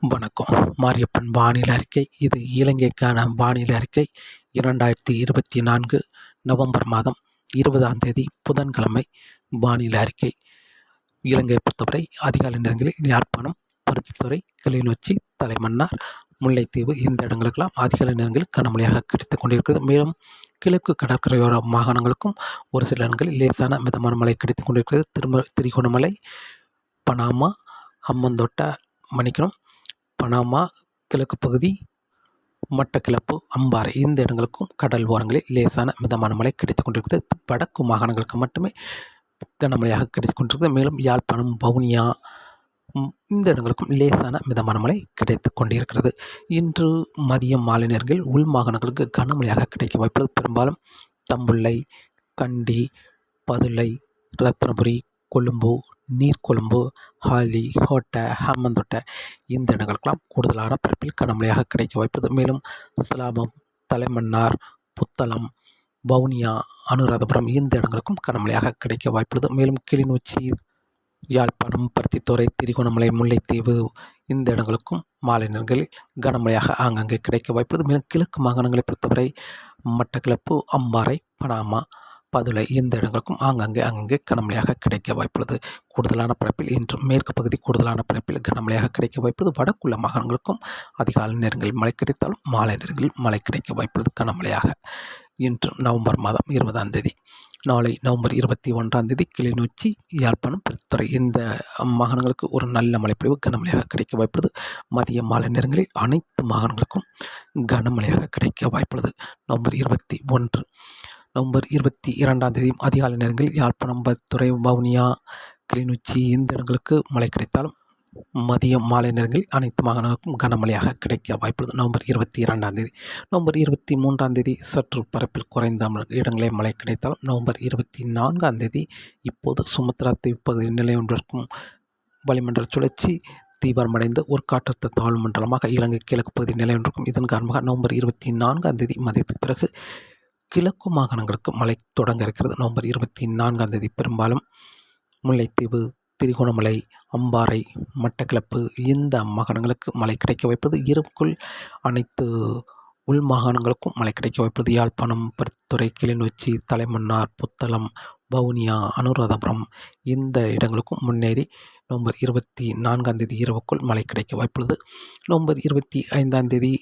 வணக்கம். மாரியப்பன் வானிலை அறிக்கை. இது இலங்கைக்கான வானிலை அறிக்கை. இரண்டாயிரத்தி இருபத்தி நான்கு நவம்பர் மாதம் இருபதாம் தேதி புதன்கிழமை வானிலை அறிக்கை. இலங்கை பொறுத்தவரை அதிகாலை நேரங்களில் யாழ்ப்பாணம் பருத்தித்துறை கிளிநொச்சி தலைமன்னார் முல்லைத்தீவு இந்த இடங்களுக்கெல்லாம் அதிகாலை நேரங்களில் கனமழையாக கிடைத்துக் கொண்டிருக்கிறது. மேலும் கிழக்கு கடற்கரையோர மாகாணங்களுக்கும் ஒரு சில இடங்களில் லேசான மிதமான மழை கிடைத்துக் கொண்டிருக்கிறது. திரும திரிகோணமலை பனாமா ஹம்மந்தோட்ட மன்னிக்கணும் பனாமா கிழக்கு பகுதி மட்டக்கிளப்பு அம்பாறை இந்த இடங்களுக்கும் கடல் ஓரங்களில் லேசான மிதமான மழை கிடைத்துக் கொண்டிருக்கிறது. வடக்கு மாகாணங்களுக்கு மட்டுமே கனமழையாக கிடைத்துக் கொண்டிருக்கிறது. மேலும் யாழ்ப்பாணம் வவுனியா இந்த இடங்களுக்கும் லேசான மிதமான மழை கிடைத்து கொண்டிருக்கிறது. இன்று மதியம் மாலை நேரங்களில் உள் மாகாணங்களுக்கு கனமழையாக கிடைக்க வாய்ப்புள்ளது. பெரும்பாலும் தம்புள்ளை கண்டி பதுளை ரத்னபுரி கொழும்பு நீர்கொழும்பு ஹாலி ஹோட்டை ஹம்மந்தோட்டை இந்த இடங்களுக்கெல்லாம் கூடுதலான பரப்பில் கனமழையாக கிடைக்க வாய்ப்பது. மேலும் சிலாபம் தலைமன்னார் புத்தளம் வவுனியா அனுராதபுரம் இந்த இடங்களுக்கும் கனமழையாக கிடைக்க வாய்ப்புள்ளது மேலும் கிளிநொச்சி யாழ்ப்பாணம் பருத்தித்துறை திரிகோணமலை முல்லைத்தீவு இந்த இடங்களுக்கும் மாலை நேரங்களில் கனமழையாக ஆங்காங்கே கிடைக்க வாய்ப்புள்ளது மேலும் கிழக்கு மாகாணங்களை பொறுத்தவரை மட்டக்களப்பு அம்பாறை பனாமா பதுளை இந்த இடங்களுக்கும் ஆங்காங்கே அங்கங்கே கனமழையாக கிடைக்க வாய்ப்புள்ளது. கூடுதலான பரப்பில் இன்று மேற்கு பகுதி கூடுதலான பரப்பில் கனமழையாக கிடைக்க வாய்ப்புள்ளது. வடக்குள்ள மாகாணங்களுக்கும் அதிகாலை நேரங்களில் மழை கிடைத்தாலும் மாலை நேரங்களில் மழை கிடைக்க வாய்ப்புள்ளது கனமழையாக. இன்று நவம்பர் மாதம் இருபதாம் தேதி. நாளை நவம்பர் இருபத்தி ஒன்றாம் தேதி கிளிநொச்சி யாழ்ப்பாணம் பெருத்துறை இந்த மாகாணங்களுக்கு ஒரு நல்ல மழைப்பொழிவு கனமழையாக கிடைக்க வாய்ப்புள்ளது. மதிய மாலை நேரங்களில் அனைத்து மாகாணங்களுக்கும் கனமழையாக கிடைக்க வாய்ப்புள்ளது. நவம்பர் இருபத்தி ஒன்று. நவம்பர் இருபத்தி இரண்டாம் தேதி அதிகாலை நேரங்களில் யாழ்ப்பாணம் பத்துறை வவுனியா கிளிநொச்சி இந்த இடங்களுக்கு மழை கிடைத்தாலும் மதியம் மாலை நேரங்களில் அனைத்து மாகாணங்களுக்கும் கனமழையாக கிடைக்க வாய்ப்புள்ளது. நவம்பர் இருபத்தி இரண்டாம் தேதி நவம்பர் இருபத்தி மூன்றாம் தேதி சற்று பரப்பில் குறைந்த இடங்களே மழை கிடைத்தாலும் நவம்பர் இருபத்தி நான்காம் தேதி இப்போது சுமத்ரா தீவு பகுதியில் நிலையொன்றிற்கும் வளிமண்டல சுழற்சி தீவிரமடைந்து ஒரு காற்றழுத்த தாழ்வு மண்டலமாக இலங்கை கிழக்கு பகுதி நிலையொன்றிருக்கும் இதன் காரணமாக நவம்பர் இருபத்தி நான்காம் தேதி மதியத்துக்கு பிறகு கிழக்கு மாகாணங்களுக்கு மழை தொடங்க இருக்கிறது. நவம்பர் இருபத்தி நான்காம் தேதி பெரும்பாலும் முல்லைத்தீவு திரிகோணமலை அம்பாறை மட்டக்கிழப்பு இந்த மாகாணங்களுக்கு மழை கிடைக்க வைப்பது. இரவுக்குள் அனைத்து உள் மாகாணங்களுக்கும் மழை கிடைக்க வைப்பது. யாழ்ப்பாணம் பருத்துறை கிளிநொச்சி தலைமன்னார் புத்தளம் வவுனியா அனுராதபுரம் இந்த இடங்களுக்கும் முன்னேறி நவம்பர் இருபத்தி நான்காம் தேதி இரவுக்குள் மழை கிடைக்க வாய்ப்புள்ளது நவம்பர் இருபத்தி ஐந்தாம் தேதி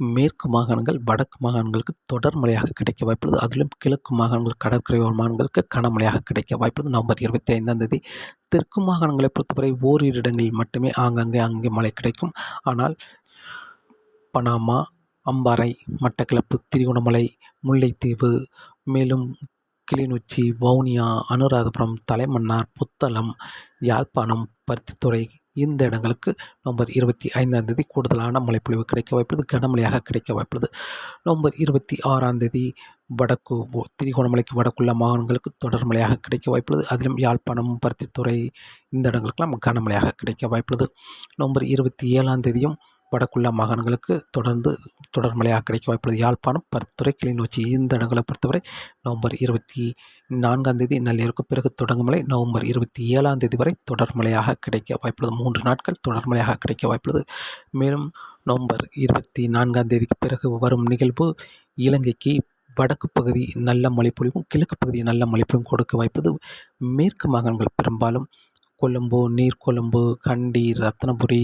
மேற்கு மாகாணங்கள் வடக்கு மாகாணங்களுக்கு தொடர் மழையாக கிடைக்க வாய்ப்புள்ளது. அதிலும் கிழக்கு மாகாணங்கள் கடற்கரையோர மாகாணங்களுக்கு கனமழையாக கிடைக்க வாய்ப்புள்ளது. நவம்பர் இருபத்தி ஐந்தாம் தேதி தெற்கு மாகாணங்களை பொறுத்தவரை ஓரிரு இடங்களில் மட்டுமே ஆங்காங்கே அங்கே மழை கிடைக்கும். ஆனால் பனாமா அம்பாறை மட்டக்களப்பு திரிகோணமலை முல்லைத்தீவு மேலும் கிளிநொச்சி வவுனியா அனுராதபுரம் தலைமன்னார் புத்தளம் யாழ்ப்பாணம் பருத்தித்துறை இந்த இடங்களுக்கு நவம்பர் இருபத்தி ஐந்தாம் தேதி கூடுதலான மழைப்பொழிவு கிடைக்க வாய்ப்புள்ளது. கனமழையாக கிடைக்க வாய்ப்புள்ளது. நவம்பர் இருபத்தி ஆறாம் தேதி வடக்கு திரிகோணமலைக்கு வடக்குள்ள மாகாணங்களுக்கு தொடர் மழையாக கிடைக்க வாய்ப்புள்ளது. அதிலும் யாழ்ப்பாணம் பருத்தித்துறை இந்த இடங்களுக்கெல்லாம் கனமழையாக கிடைக்க வாய்ப்புள்ளது. நவம்பர் இருபத்தி ஏழாம் தேதியும் வடக்குள்ள மாகாணங்களுக்கு தொடர்ந்து தொடர் மழையாக கிடைக்க வாய்ப்புள்ளது. யாழ்ப்பாணம் பருத்துறை கிளிநொச்சி இந்த இடங்களை பொறுத்தவரை நவம்பர் இருபத்தி நான்காம் தேதி நள்ளிரவுக்கு பிறகு தொடங்கும் மழை. நவம்பர் இருபத்தி ஏழாம் தேதி வரை தொடர் மழையாக கிடைக்க வாய்ப்புள்ளது. மூன்று நாட்கள் தொடர் மழையாக கிடைக்க வாய்ப்புள்ளது. மேலும் நவம்பர் இருபத்தி நான்காம் தேதிக்கு பிறகு வரும் நிகழ்வு இலங்கைக்கு வடக்கு பகுதி நல்ல மழைப்பொழிவும் கிழக்கு பகுதி நல்ல மழைப்பொழிவும் கொடுக்க வாய்ப்பது மேற்கு மாகாணங்கள் பெரும்பாலும் கொழும்பு நீர்கொழும்பு கண்டி ரத்னபுரி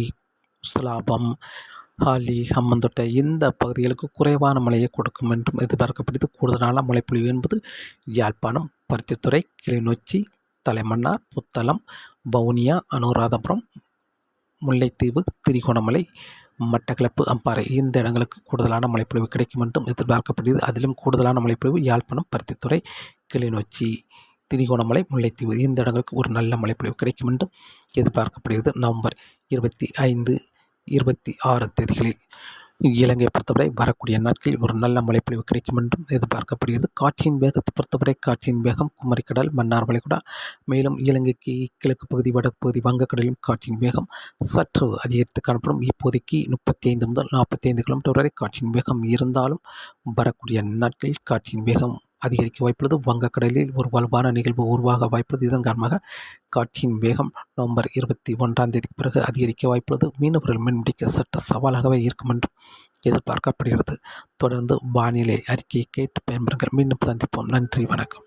சுலாபம் ஹாலி ஹம்மந்தொட்டை இந்த பகுதிகளுக்கு குறைவான மழையை கொடுக்கும் என்றும் எதிர்பார்க்கப்படுது கூடுதலான மழைப்பொழிவு என்பது யாழ்ப்பாணம் பருத்தித்துறை கிளிநொச்சி தலைமன்னார் புத்தளம் வவுனியா அனுராதபுரம் முல்லைத்தீவு திரிகோணமலை மட்டக்களப்பு அம்பாறை இந்த இடங்களுக்கு கூடுதலான மழைப்பொழிவு கிடைக்கும் என்றும் எதிர்பார்க்கப்படுகிறது. அதிலும் கூடுதலான மழைப்பொழிவு யாழ்ப்பாணம் பருத்தித்துறை கிளிநொச்சி திரிகோணமலை முல்லைத்தீவு இந்த இடங்களுக்கு ஒரு நல்ல மழைப்பொழிவு கிடைக்கும் என்றும் எதிர்பார்க்கப்படுகிறது. நவம்பர் இருபத்தி ஐந்து இருபத்தி ஆறு தேதிகளில் இலங்கையை பொறுத்தவரை வரக்கூடிய நாட்களில் ஒரு நல்ல மழைப்பொழிவு கிடைக்கும் என்றும் எதிர்பார்க்கப்படுகிறது. காற்றின் வேகத்தை பொறுத்தவரை காற்றின் வேகம் குமரிக்கடல் மன்னார் வளைகுடா மேலும் இலங்கைக்கு கிழக்கு பகுதி வடப்பகுதி பகுதி வங்கக்கடலிலும் காற்றின் வேகம் சற்று அதிகரித்து காணப்படும். இப்போதைக்கு முப்பத்தி ஐந்து முதல் நாற்பத்தி ஐந்து கிலோமீட்டர் வரை காற்றின் வேகம் இருந்தாலும் வரக்கூடிய நாட்களில் காற்றின் வேகம் அதிகரிக்க வாய்ப்புள்ளது. வங்கக்கடலில் ஒரு வலுவான நிகழ்வு உருவாக வாய்ப்புள்ளது. இதன் காரணமாக காற்றின் வேகம் நவம்பர் இருபத்தி ஒன்றாம் தேதிக்கு பிறகு அதிகரிக்க வாய்ப்புள்ளது. மீனவர்கள் மீன்பிடிக்க சற்று சவாலாகவே இருக்கும் என்றும் எதிர்பார்க்கப்படுகிறது. தொடர்ந்து வானிலை அறிக்கையை கேட்டு பயன்பெறுங்கள். மீண்டும் சந்திப்போம். நன்றி. வணக்கம்.